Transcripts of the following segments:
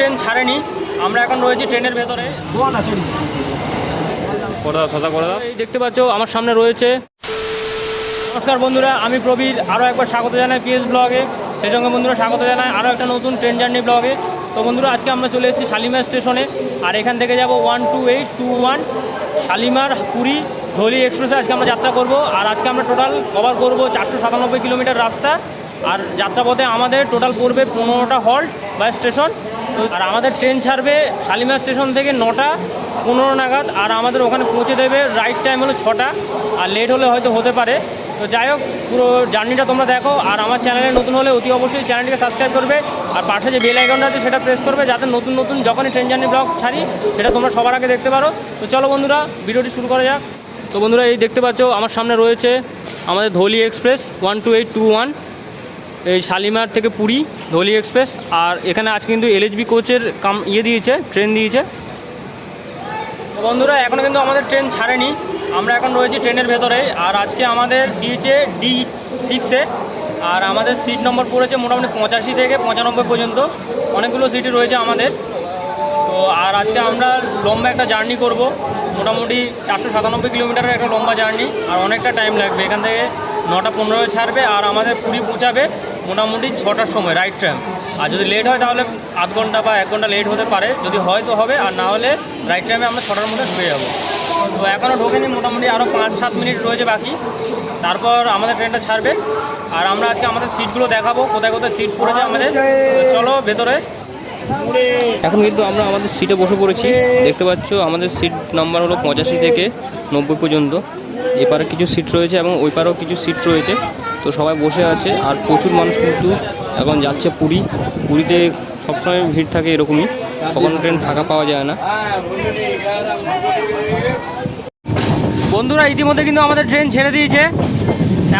Train ছাড়েনি। আমরা এখন রয়েছি ট্রেনের ভেতরে। করে দাও সাদা করে দাও এই দেখতে পাচ্ছ আমার সামনে রয়েছে। নমস্কার বন্ধুরা আমি প্রবীর। আরও একবার স্বাগত জানাই পিএস ব্লগে। সেই সঙ্গে বন্ধুরা স্বাগত জানাই আরও একটা নতুন ট্রেন জার্নি ব্লগে। তো বন্ধুরা আজকে আমরা চলে এসেছি শালিমার স্টেশনে। আর এখান থেকে যাব one two eight two one Shalimar Puri Dhauli এক্সপ্রেসে। আজকে আমরা যাত্রা করব। আর আজকে আমরা টোটাল কভার করব চারশো সাতানব্বই কিলোমিটার রাস্তা। আর যাত্রাপথে আমাদের টোটাল পড়বে পনেরোটা হল্ট বা স্টেশন। আর আমাদের ট্রেন ছাড়বে শালিমার স্টেশন থেকে নটা, পনেরো নাগাদ, আর আমাদের ওখানে পৌঁছে দেবে রাইট টাইম হলো ছটা, আর লেট হলে হয়তো হতে পারে। তো যাই হোক, পুরো জার্নিটা তোমরা দেখো, আর আমার চ্যানেলে নতুন হলে অতি অবশ্যই চ্যানেলটিকে সাবস্ক্রাইব করবে, আর পাশে যে বেল আইকনটা আছে সেটা প্রেস করবে, যাতে নতুন নতুন যখনই ট্রেন জার্নি ব্লগ ছাড়ি, সেটা তোমরা সবার আগে দেখতে পারো। তো চলো বন্ধুরা, ভিডিওটি শুরু করা যাক। তো বন্ধুরা, এই দেখতে পাচ্ছ, আমার সামনে রয়েছে আমাদের Dhauli express one two eight two one. এই শালিমার থেকে পুরী, ধলি এক্সপ্রেস, আর এখানে আজকে কিন্তু এলএচবি কোচের কাম ইয়ে দিয়েছে ট্রেন দিয়েছে। বন্ধুরা এখনও কিন্তু আমাদের ট্রেন ছাড়েনি। আমরা এখন রয়েছি ট্রেনের ভেতরে, আর আজকে আমাদের দিয়েছে ডি সিক্সে আর আমাদের সিট নম্বর পড়েছে মোটামুটি পঁচাশি থেকে পঁচানব্বই পর্যন্ত। অনেকগুলো সিটই রয়েছে আমাদের। তো, আর আজকে আমরা লম্বা একটা জার্নি করব। মোটামুটি চারশো সাতানব্বই কিলোমিটারের একটা লম্বা জার্নি আর অনেকটা টাইম লাগবে। এখান থেকে নটা পনেরো ছাড়বে, আর আমাদের পুরী পৌঁছাবে মোটামুটি ছটার সময় রাইট ট্রাম আর যদি লেট হয় তাহলে আধ ঘণ্টা বা এক ঘণ্টা লেট হতে পারে। যদি হয় তো হবে, আর না হলে রাইট টাইমে আমরা ছটার মধ্যে ঢুকে যাব। তো এখনও ঢোকেনি, মোটামুটি আরও পাঁচ সাত মিনিট রয়েছে বাকি। তারপর আমাদের ট্রেনটা ছাড়বে। আর আমরা আজকে আমাদের সিটগুলো দেখাবো, কোথায় কোথায় সিট পড়েছে আমাদের। চলো ভেতরে। এখন কিন্তু আমরা আমাদের সিটে বসে পড়েছি। দেখতে পাচ্ছ, আমাদের সিট নাম্বার হলো পঁচাশি থেকে নব্বই পর্যন্ত। এপারে কিছু সিট রয়েছে এবং ওই পারেও কিছু সিট রয়েছে। তো সবাই বসে আছে আর প্রচুর মানুষ কিন্তু এখন যাচ্ছে পুরী। পুরীতে সবসময় ভিড় থাকে এরকমই। কখনো ট্রেন ফাঁকা পাওয়া যায় না। বন্ধুরা, ইতিমধ্যে কিন্তু আমাদের ট্রেন ছেড়ে দিয়েছে।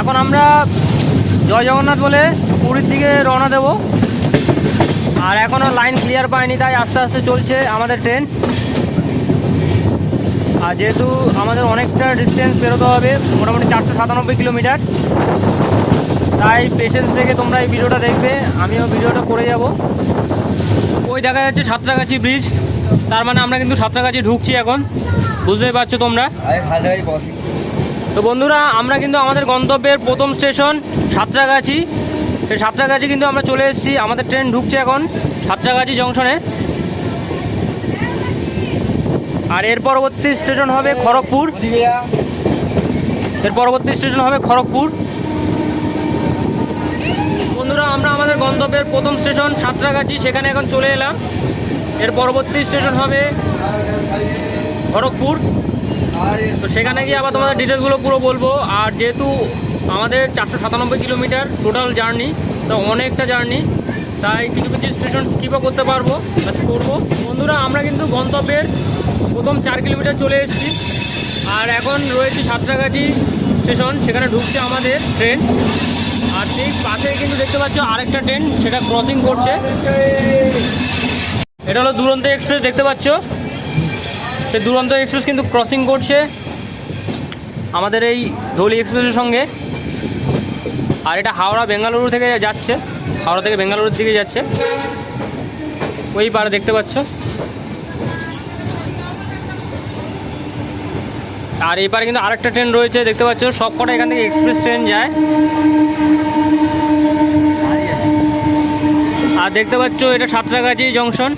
এখন আমরা জয় জগন্নাথ বলে পুরীর দিকে রওনা দেবো। আর এখনও লাইন ক্লিয়ার পায়নি, তাই আস্তে আস্তে চলছে আমাদের ট্রেন। যেহেতু আমাদের অনেকটা ডিস্টেন্স পেরোতে হবে মোটামুটি চারশো সাতানব্বই কিলোমিটার। তাই পেশেন্স থেকে তোমরা এই ভিডিওটা দেখবে আমিও ভিডিওটা করে যাব। ওই দেখা যাচ্ছে সাঁতরাগাছি ব্রিজ তার মানে আমরা কিন্তু সাঁতরাগাছি ঢুকছি এখন। বুঝতেই পারছ তোমরা? তো বন্ধুরা আমরা কিন্তু আমাদের গন্তব্যের প্রথম স্টেশন সাঁতরাগাছি। সেই সাঁতরাগাছি কিন্তু আমরা চলে এসেছি আমাদের ট্রেন ঢুকছে এখন সাঁতরাগাছি জংশনে আর এর পরবর্তী স্টেশন হবে খড়গপুর। এর পরবর্তী স্টেশন হবে খড়গপুর। বন্ধুরা, আমরা আমাদের গন্তব্যের প্রথম স্টেশন সাঁতরাগাছি, সেখানে এখন চলে এলাম। এর পরবর্তী স্টেশন হবে খড়গপুর। তো সেখানে গিয়ে আবার তোমাদের ডিটেলসগুলো পুরো বলব। আর যেহেতু আমাদের চারশো সাতানব্বই কিলোমিটার টোটাল জার্নি, তো অনেকটা জার্নি, তাই কিছু কিছু স্টেশন স্কিপও করতে পারব করব। বন্ধুরা, আমরা কিন্তু গন্তব্যের প্রথম চার কিলোমিটার চলে এসেছি। আর এখন রয়েছে সাঁতরাগাছি স্টেশন, সেখানে ঢুকছে আমাদের ট্রেন। আর ঠিক পাশে কিন্তু দেখতে পাচ্ছ আরেকটা ট্রেন, সেটা ক্রসিং করছে। এটা হলো দুরন্ত এক্সপ্রেস দেখতে পাচ্ছ? সেই দুরন্ত এক্সপ্রেস কিন্তু ক্রসিং করছে আমাদের এই ধৌলি এক্সপ্রেসের সঙ্গে। আর এটা হাওড়া বেঙ্গালুরু থেকে যাচ্ছে, হাওড়া থেকে বেঙ্গালুরুর দিকে যাচ্ছে। ওই পারে দেখতে পাচ্ছ। আর এই পারে কিন্তু আরেকটা ট্রেন রয়েছে দেখতে পাচ্ছ সব কটা এখান থেকে এক্সপ্রেস ট্রেন যায়। আর দেখতে পাচ্ছ এটা সাঁতরাগাছি জংশন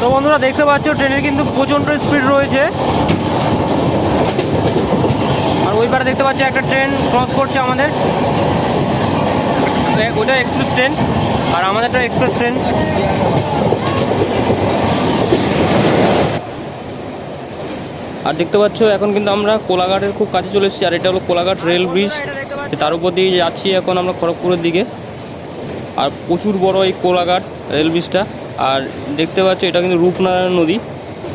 তো বন্ধুরা দেখতে পাচ্ছ ট্রেনের কিন্তু প্রচণ্ড স্পিড রয়েছে। আর ওই পারে দেখতে পাচ্ছ একটা ট্রেন ক্রস করছে আমাদের। ওটা এক্সপ্রেস ট্রেন আর আমাদেরটা এক্সপ্রেস ট্রেন আর দেখতে পাচ্ছ, এখন কিন্তু আমরা কোলাঘাটের খুব কাছে চলে এসেছি, আর এটা হলো কোলাঘাট রেল ব্রিজ। তার উপর দিয়ে যাচ্ছি এখন আমরা খড়গপুরের দিকে। আর প্রচুর বড় এই কোলাঘাট রেল ব্রিজটা। আর দেখতে পাচ্ছ, এটা কিন্তু রূপনারায়ণ নদী,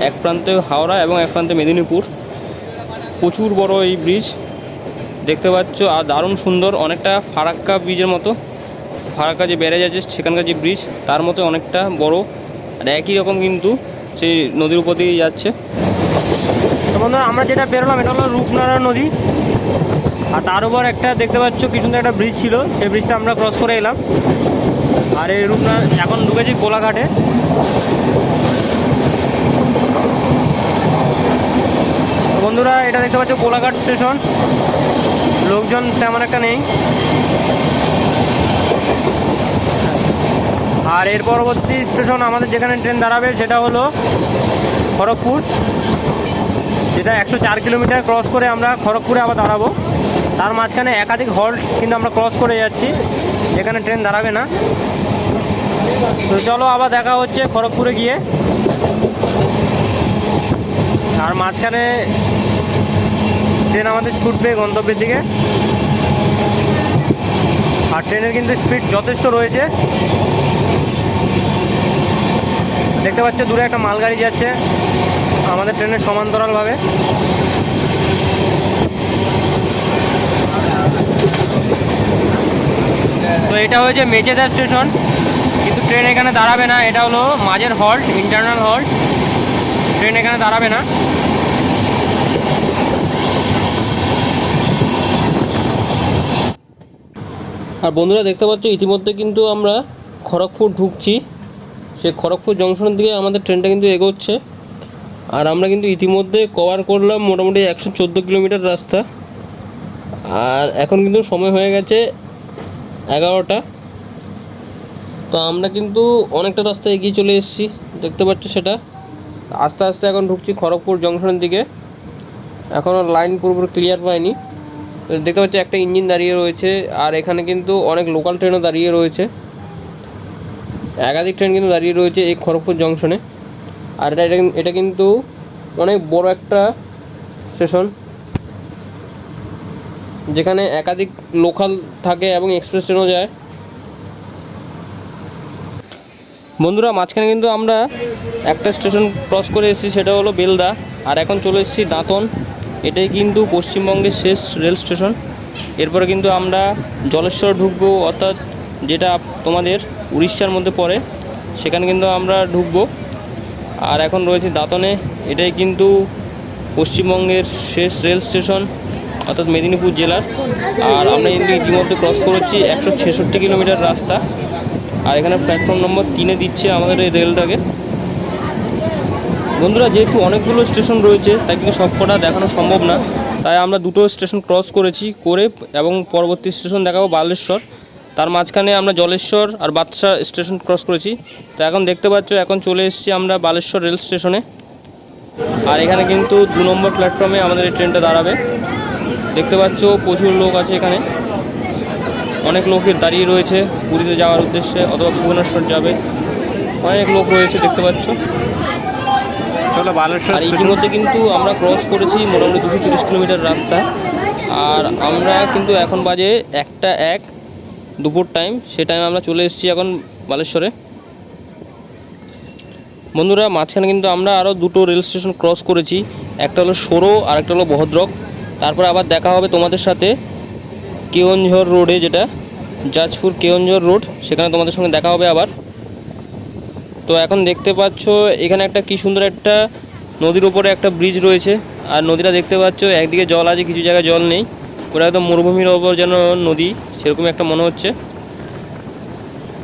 এক প্রান্তে হাওড়া এবং এক প্রান্তে মেদিনীপুর। প্রচুর বড় এই ব্রিজ, দেখতে পাচ্ছ, আর দারুণ সুন্দর, অনেকটা ফারাক্কা ব্রিজের মতো। ফারাক্কা যে ব্যারেজ আছে, সেখানকার যে ব্রিজ, তার মতো অনেকটা বড়। আর একই রকম কিন্তু সেই নদীর উপর দিয়ে যাচ্ছে। বন্ধুরা, আমরা যেটা বেরোলাম, এটা হলো রূপনারায়ণ নদী। আর তার উপর একটা দেখতে পাচ্ছ কি সুন্দর একটা ব্রিজ ছিল। সেই ব্রিজটা আমরা ক্রস করে এলাম। আর এই রূপনারায়ণ, এখন ঢুকেছি কোলাঘাটে বন্ধুরা, এটা দেখতে পাচ্ছ কোলাঘাট স্টেশন। লোকজন তেমন একটা নেই। আর এর পরবর্তী স্টেশন আমাদের যেখানে ট্রেন দাঁড়াবে, সেটা হলো খড়গপুর। যেটা একশো চার কিলোমিটার ক্রস করে আমরা খড়গপুরে আবার দাঁড়াবো। তার মাঝখানে একাধিক হল্ট কিন্তু আমরা ক্রস করে যাচ্ছি। এখানে ট্রেন দাঁড়াবে না। তো চলো আবার দেখা হচ্ছে খড়গপুরে গিয়ে। আর মাঝখানে ট্রেন আমাদের ছুটবে গন্তব্যের দিকে। আর ট্রেনের কিন্তু স্পিড যথেষ্ট রয়েছে। দেখতে পাচ্ছ দূরে একটা মালগাড়ি যাচ্ছে। আমাদের ট্রেনের সমান্তরালভাবে। তো এটা হয়েছে মেচেদা স্টেশন, কিন্তু ট্রেন এখানে দাঁড়াবে না। এটা হলো মাঝের হল্ট, ইন্টারনাল হল্ট। ট্রেন এখানে দাঁড়াবে না। আর বন্ধুরা, দেখতে পাচ্ছ, ইতিমধ্যে কিন্তু আমরা খড়গপুর ঢুকছি। সে খড়গপুর জংশনের দিকে আমাদের ট্রেনটা কিন্তু এগোচ্ছে। আর আমরা কিন্তু ইতিমধ্যে কভার করলাম মোটামুটি একশো চোদ্দ কিলোমিটার রাস্তা। আর এখন কিন্তু সময় হয়ে গেছে এগারোটা। তো আমরা কিন্তু অনেকটা রাস্তা এগিয়ে চলে এসেছি, দেখতে পাচ্ছ সেটা। আস্তে আস্তে এখন ঢুকছি খড়গপুর জংশনের দিকে। এখনও লাইন পুরোপুরি ক্লিয়ার পাইনি। তো দেখতে পাচ্ছি একটা ইঞ্জিন দাঁড়িয়ে রয়েছে, আর এখানে কিন্তু অনেক লোকাল ট্রেনও দাঁড়িয়ে রয়েছে। একাধিক ট্রেন কিন্তু দাঁড়িয়ে রয়েছে এই খড়গপুর জংশনে। আর এটা, এটা- কিন্তু অনেক বড় একটা স্টেশন। যেখানে একাধিক লোকাল থাকে এবং এক্সপ্রেস ট্রেনও যায়। বন্ধুরা, মাঝখানে কিন্তু আমরা একটা স্টেশন ক্রস করে এসেছি, সেটা হলো বেলদা। আর এখন চলে এসেছি দাঁতন। এটাই কিন্তু পশ্চিমবঙ্গের শেষ রেল স্টেশন। এরপরে কিন্তু আমরা জলেশ্বর ঢুকবো, অর্থাৎ যেটা তোমাদের উড়িষ্যার মধ্যে পড়ে, সেখানে কিন্তু আমরা ঢুকবো। আর এখন রয়েছে দাঁতনে। এটাই কিন্তু পশ্চিমবঙ্গের শেষ রেল স্টেশন, অর্থাৎ মেদিনীপুর জেলার। আর আমরা কিন্তু ইতিমধ্যে ক্রস করেছি একশো ছেষট্টি কিলোমিটার রাস্তা। আর এখানে প্ল্যাটফর্ম নম্বর তিনে দিচ্ছে আমাদের এই রেলটাকে। বন্ধুরা, যেহেতু অনেকগুলো স্টেশন রয়েছে, তাই কিন্তু সবকটা দেখানো সম্ভব না। তাই আমরা দুটো স্টেশন ক্রস করেছি করে এবং পরবর্তী স্টেশন দেখাবো বালেশ্বর। তার মাঝখানে আমরা জলেশ্বর আর বাদশা স্টেশন ক্রস করেছি। তো এখন দেখতে পাচ্ছ এখন চলে এসেছি আমরা বালেশ্বর রেল স্টেশনে। আর এখানে কিন্তু দু নম্বর প্ল্যাটফর্মে আমাদের এই ট্রেনটা দাঁড়াবে। দেখতে পাচ্ছ প্রচুর লোক আছে এখানে। অনেক লোকের দাঁড়িয়ে রয়েছে পুরীতে যাওয়ার উদ্দেশ্যে অথবা ভুবনেশ্বর যাবে। অনেক লোক রয়েছে দেখতে পাচ্ছ। আর ইতিমধ্যে কিন্তু আমরা ক্রস করেছি মোটামুটি দুশো তিরিশ কিলোমিটার রাস্তা। আর আমরা কিন্তু এখন বাজে একটা এক। দুপুর টাইম সে টাইমে আমরা চলে এসেছি এখন বালেশ্বরে। বন্ধুরা, মাঝখানে কিন্তু আমরা আরও দুটো রেল স্টেশন ক্রস করেছি। একটা হলো সরো আর একটা হলো ভদ্রক। তারপর আবার দেখা হবে তোমাদের সাথে কেওনঝড় রোডে যেটা জাজপুর কেওনঝড় রোড সেখানে তোমাদের সঙ্গে দেখা হবে আবার। তো এখন দেখতে পাচ্ছ, এখানে একটা কি সুন্দর একটা নদীর উপরে একটা ব্রিজ রয়েছে। আর নদীটা দেখতে পাচ্ছ, একদিকে জল আছে, কিছু জায়গায় জল নেই। ওটা একদম মরুভূমির ওপর যেন নদী, সেরকম একটা মনে হচ্ছে।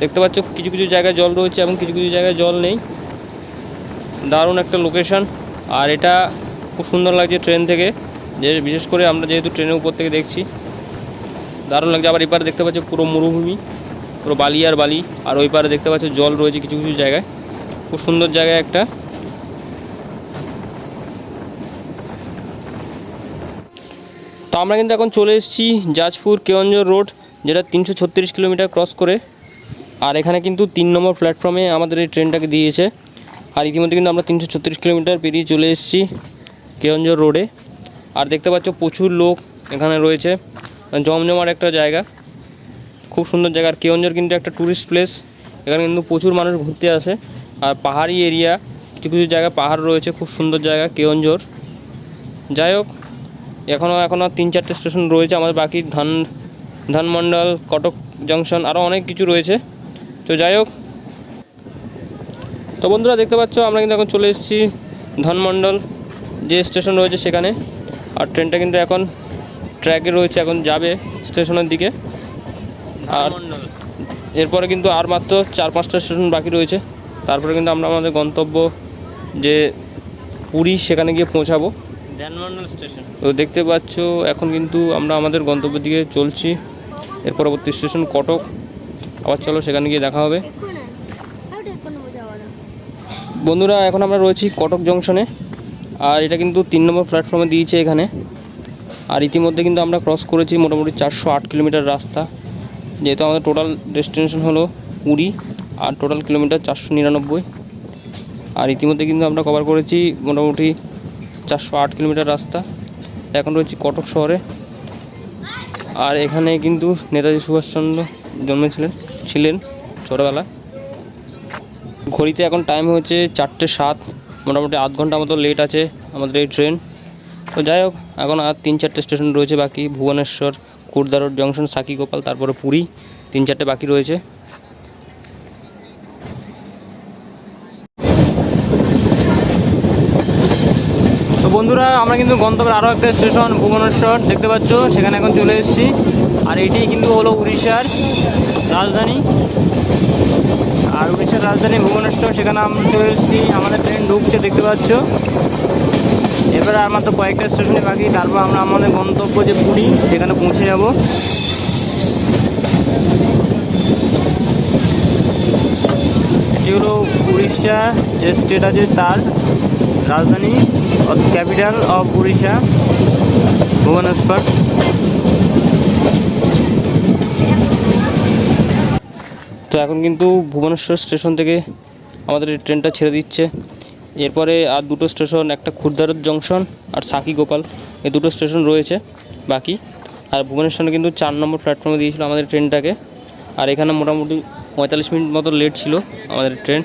দেখতে পাচ্ছ কিছু কিছু জায়গায় জল রয়েছে এবং কিছু কিছু জায়গায় জল নেই। দারুণ একটা লোকেশন আর এটা খুব সুন্দর লাগছে ট্রেন থেকে। যে বিশেষ করে আমরা যেহেতু ট্রেনের উপর থেকে দেখছি, দারুণ লাগছে। আবার এপারে দেখতে পাচ্ছ পুরো মরুভূমি, পুরো বালি আর বালি। আর ওই পারে দেখতে পাচ্ছ জল রয়েছে কিছু কিছু জায়গায়। খুব সুন্দর জায়গা একটা। তো আমরা কিন্তু এখন চলে এসেছি জাজপুর কেওনঝড় রোড, যেটা তিনশো ছত্রিশ কিলোমিটার ক্রস করে। আর এখানে কিন্তু তিন নম্বর প্ল্যাটফর্মে আমাদের এই ট্রেনটাকে দিয়েছে। আর ইতিমধ্যে কিন্তু আমরা তিনশো ছত্রিশ কিলোমিটার পেরিয়ে চলে এসেছি কেওনঝড় রোডে। আর দেখতে পাচ্ছ প্রচুর লোক এখানে রয়েছে। জমজমার একটা জায়গা। খুব সুন্দর জায়গা। আর কেওনঝড় কিন্তু একটা ট্যুরিস্ট প্লেস এখানে কিন্তু প্রচুর মানুষ ঘুরতে আসে। আর পাহাড়ি এরিয়া কিছু কিছু জায়গায় পাহাড় রয়েছে। খুব সুন্দর জায়গা কেওনঝড় যাই হোক এখনও এখনও তিন চারটে স্টেশন রয়েছে আমাদের বাকি ধান ধানমন্ডল কটক জংশন আরও অনেক কিছু রয়েছে। তো যাই হোক। তো বন্ধুরা দেখতে পাচ্ছ আমরা কিন্তু এখন চলে এসেছি ধানমন্ডল যে স্টেশন রয়েছে সেখানে। আর ট্রেনটা কিন্তু এখন ট্র্যাকে রয়েছে এখন যাবে স্টেশনের দিকে। আর এরপরে কিন্তু আর মাত্র চার পাঁচটা স্টেশন বাকি রয়েছে। তারপরে কিন্তু আমরা আমাদের গন্তব্য যে পুরী সেখানে গিয়ে পৌঁছাবো। তো দেখতে পাচ্ছ এখন কিন্তু আমরা আমাদের গন্তব্যের দিকে চলছি। এর পরবর্তী স্টেশন কটক। আবার চলো সেখানে গিয়ে দেখা হবে। বন্ধুরা এখন আমরা রয়েছি কটক জংশনে। আর এটা কিন্তু তিন নম্বর প্ল্যাটফর্মে দিয়েছে এখানে। আর ইতিমধ্যে কিন্তু আমরা ক্রস করেছি মোটামুটি চারশো আট কিলোমিটার রাস্তা। যেহেতু আমাদের টোটাল ডেস্টিনেশন হলো পুরী আর টোটাল কিলোমিটার চারশো নিরানব্বই। আর ইতিমধ্যে কিন্তু আমরা কভার করেছি মোটামুটি চারশো আট কিলোমিটার রাস্তা। এখন রয়েছি কটক শহরে। আর এখানে কিন্তু নেতাজি সুভাষচন্দ্র জন্মেছিলেন, ছিলেন ছোটোবেলা। ঘড়িতে এখন টাইম হচ্ছে চারটে সাত। মোটামুটি আধ ঘণ্টা মতো লেট আছে আমাদের এই ট্রেন তো যাই হোক, এখন আর তিন চারটে স্টেশন রয়েছে বাকি। ভুবনেশ্বর কুর্দারোড জংশন সাকি গোপাল তারপরে পুরী। তিন চারটে বাকি রয়েছে। বন্ধুরা, আমরা কিন্তু গন্তব্যের আরও একটা স্টেশন, ভুবনেশ্বর, দেখতে পাচ্ছ, সেখানে এখন চলে এসেছি। আর এটি কিন্তু হলো উড়িষ্যার রাজধানী। আর উড়িষ্যার রাজধানী ভুবনেশ্বর, সেখানে আমরা চলে এসেছি। আমাদের ট্রেন ঢুকছে, দেখতে পাচ্ছ। এবার আর মাত্র কয়েকটা স্টেশনে বাকি। তারপর আমরা আমাদের গন্তব্য যে পুরী, সেখানে পৌঁছে যাব। এটি হলো উড়িষ্যা যে স্টেট আছে তার রাজধানী। Capital of Orissa, Bhubaneswar. তো এখন কিন্তু ভুবনেশ্বর স্টেশন থেকে আমাদের ট্রেনটা ছেড়ে দিচ্ছে। এরপরে আর দুটো স্টেশন, একটা খুরদারত জংশন আর সাকি গোপাল, এই দুটো স্টেশন রয়েছে বাকি। আর ভুবনেশ্বরে কিন্তু চার নম্বর প্ল্যাটফর্মে দিয়েছিল আমাদের ট্রেনটাকে। আর এখানে মোটামুটি পঁয়তাল্লিশ মিনিট মতো লেট ছিল আমাদের ট্রেন।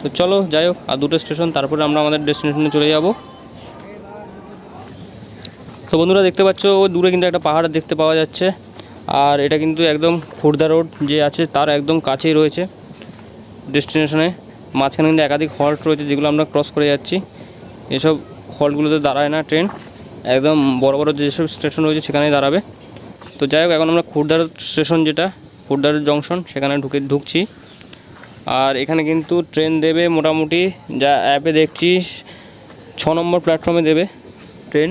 তো চলো, যাই হোক, আর দুটো স্টেশন, তারপরে আমরা আমাদের ডেস্টিনেশনে চলে যাব। বন্ধুরা দেখতে পাচ্ছ দূরে কিন্তু একটা পাহাড় দেখতে পাওয়া যাচ্ছে। আর এটা কিন্তু একদম খুর্দা রোড যে আছে, তার একদম কাছেই রয়েছে ডেস্টিনেশনে মাঝখানে কিন্তু একাধিক হল্ট রয়েছে যেগুলো আমরা ক্রস করে যাচ্ছি। এসব হল্টগুলোতে দাঁড়ায় না ট্রেন একদম বড় বড় যেসব স্টেশন রয়েছে সেখানেই দাঁড়াবে। তো যাই হোক, এখন আমরা খুর্দার স্টেশন যেটা, খুর্দার জংশন সেখানে ঢুকে ঢুকছি। আর এখানে কিন্তু ট্রেন দেবে মোটামুটি, যা অ্যাপে দেখছি ছ নম্বর প্ল্যাটফর্মে দেবে ট্রেন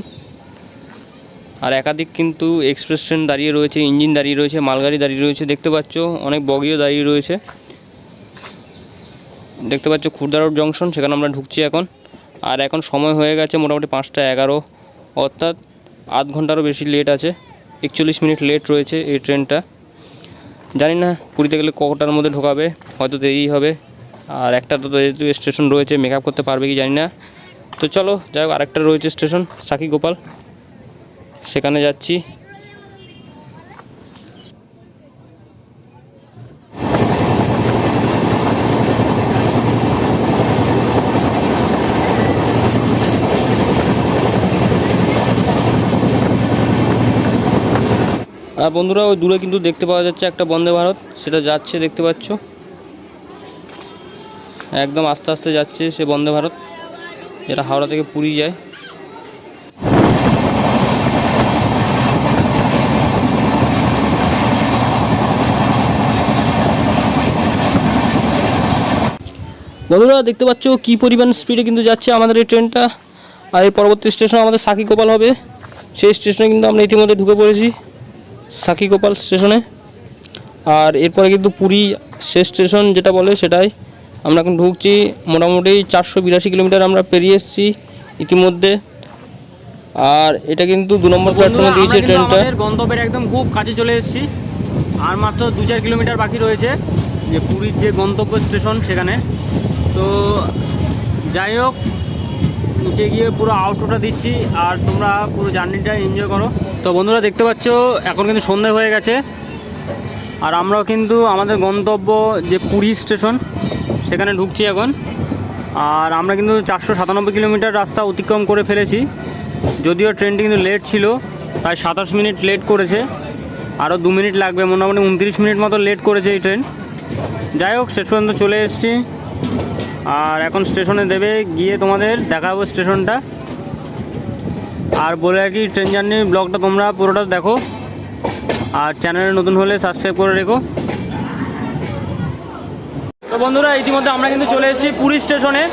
আর একাধিক কিন্তু এক্সপ্রেস ট্রেন দাঁড়িয়ে রয়েছে ইঞ্জিন দাঁড়িয়ে রয়েছে, মালগাড়ি দাঁড়িয়ে রয়েছে, দেখতে পাচ্ছ অনেক বগিও দাঁড়িয়ে রয়েছে। দেখতে পাচ্ছ খুর্দা রোড জংশন সেখানে আমরা ঢুকছি এখন। আর এখন সময় হয়ে গেছে মোটামুটি পাঁচটা এগারো। অর্থাৎ আধ ঘন্টারও বেশি লেট আছে। একচল্লিশ মিনিট লেট রয়েছে এই ট্রেনটা জানি না, পুরীতে গেলে কটার মধ্যে ঢোকাবে, হয়তো দেরি হবে। আর একটা তো যেহেতু স্টেশন রয়েছে মেকআপ করতে পারবে কি জানি না। তো চলো, যাই হোক, আরেকটা রয়েছে স্টেশন সাকি গোপাল। সেখানে যাচ্ছি। আর বন্ধুরা, ওই দূরে কিন্তু দেখতে পাওয়া যাচ্ছে একটা বন্দে ভারত। সেটা যাচ্ছে, দেখতে পাচ্ছ। একদম আস্তে আস্তে যাচ্ছে সে বন্দে ভারত। যেটা হাওড়া থেকে পুরী যায়। বন্ধুরা দেখতে পাচ্ছ কী পরিমাণ স্পিডে কিন্তু যাচ্ছে আমাদের এই ট্রেনটা আর এই পরবর্তী স্টেশন আমাদের সাকি গোপাল হবে। সেই স্টেশনে কিন্তু আমরা ইতিমধ্যে ঢুকে পড়েছি সাকি গোপাল স্টেশনে আর এরপরে কিন্তু পুরী শেষ স্টেশন যেটা বলে সেটাই। আমরা এখন ঢুকছি মোটামুটি চারশো বিরাশি কিলোমিটার আমরা পেরিয়ে এসেছি ইতিমধ্যে। আর এটা কিন্তু দু নম্বর প্ল্যাটফর্মে দিয়েছে ট্রেনটা গন্তব্যের একদম খুব কাছে চলে এসেছি। আর মাত্র দু চার কিলোমিটার বাকি রয়েছে যে পুরীর যে গন্তব্য স্টেশন সেখানে। তো যাই হোক, নিচে গিয়ে পুরো আউটোটা দিচ্ছি, আর তোমরা পুরো জার্নিটা এনজয় করো। তো বন্ধুরা, দেখতে পাচ্ছ, এখন কিন্তু সন্ধ্যা হয়ে গেছে, আর আমরাও কিন্তু আমাদের গন্তব্য যে পুরী স্টেশন, সেখানে ঢুকছি এখন। আর আমরা কিন্তু চারশো সাতানব্বই কিলোমিটার রাস্তা অতিক্রম করে ফেলেছি, যদিও ট্রেনটি কিন্তু লেট ছিল, প্রায় সাতাশ মিনিট লেট করেছে, আরও দু মিনিট লাগবে, মোটামুটি উনত্রিশ মিনিট মতো লেট করেছে এই ট্রেন যাই হোক, শেষ পর্যন্ত চলে এসেছি। আর এখন স্টেশনে দেবে, গিয়ে তোমাদের দেখাবো স্টেশনটা। আর বলে রাখি, ট্রেন জার্নি ব্লগটা তোমরা পুরোটা দেখো। আর চ্যানেলে নতুন হলে সাবস্ক্রাইব করে রেখো। তো বন্ধুরা, ইতিমধ্যে আমরা কিন্তু চলে এসেছি পুরী স্টেশনে।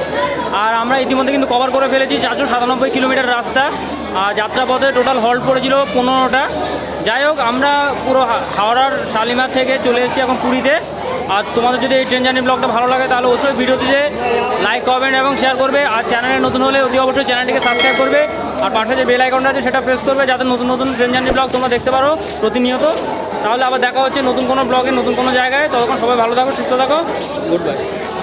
আর আমরা ইতিমধ্যে কিন্তু কভার করে ফেলেছি চারশো সাতানব্বই কিলোমিটার রাস্তা। আর যাত্রাপথে টোটাল হল্ট পড়েছিল পনেরোটা। যাই হোক, আমরা পুরো হাওড়ার শালিমার থেকে চলে এসেছি এখন পুরীতে। আর তোমাদের যদি এই ট্রেন জার্নি ব্লগটা ভালো লাগে, তাহলে অবশ্যই ভিডিওটিতে লাইক কমেন্ট এবং শেয়ার করবে, আর চ্যানেলে নতুন হলে অতি অবশ্যই চ্যানেলটিকে সাবস্ক্রাইব করবে, আর পাশে যে বেল আইকনটা আছে, সেটা প্রেস করবে, যাতে নতুন নতুন ট্রেন জার্নি ব্লগ তোমরা দেখতে পারো প্রতিনিয়ত। তাহলে আবার দেখা হচ্ছে নতুন কোনো ব্লগে নতুন কোনো জায়গায়। ততক্ষণ সবাই ভালো থাকো, সুস্থ থাকো। Good bye